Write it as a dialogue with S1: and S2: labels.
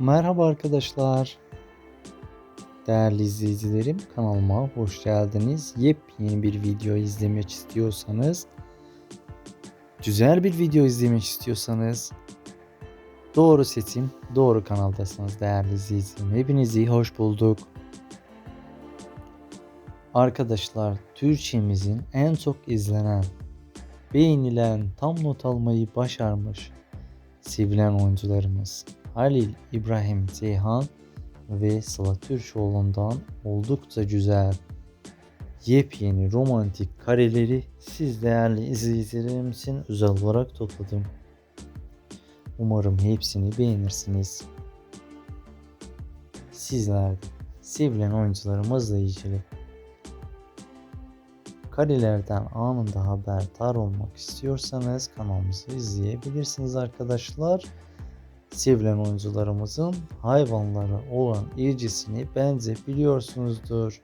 S1: Merhaba arkadaşlar. Değerli izleyicilerim kanalıma hoş geldiniz. Yepyeni bir video izlemek istiyorsanız, güzel bir video izlemek istiyorsanız doğru seçim, doğru kanaldasınız değerli izleyicilerim. Hepinizi hoş bulduk. Arkadaşlar Türkçemizin en çok izlenen, beğenilen, tam not almayı başarmış sevilen oyuncularımız Halil İbrahim Ceyhan ve Sıla Türkoğlu'ndan oldukça güzel yepyeni romantik kareleri siz değerli izleyicilerim için özel olarak topladım. Umarım hepsini beğenirsiniz. Sizler de sevilen oyuncularımızla ilgili karelerden anında haberdar olmak istiyorsanız kanalımızı izleyebilirsiniz arkadaşlar. Sevilen oyuncularımızın hayvanlara olan ilgisini bence biliyorsunuzdur.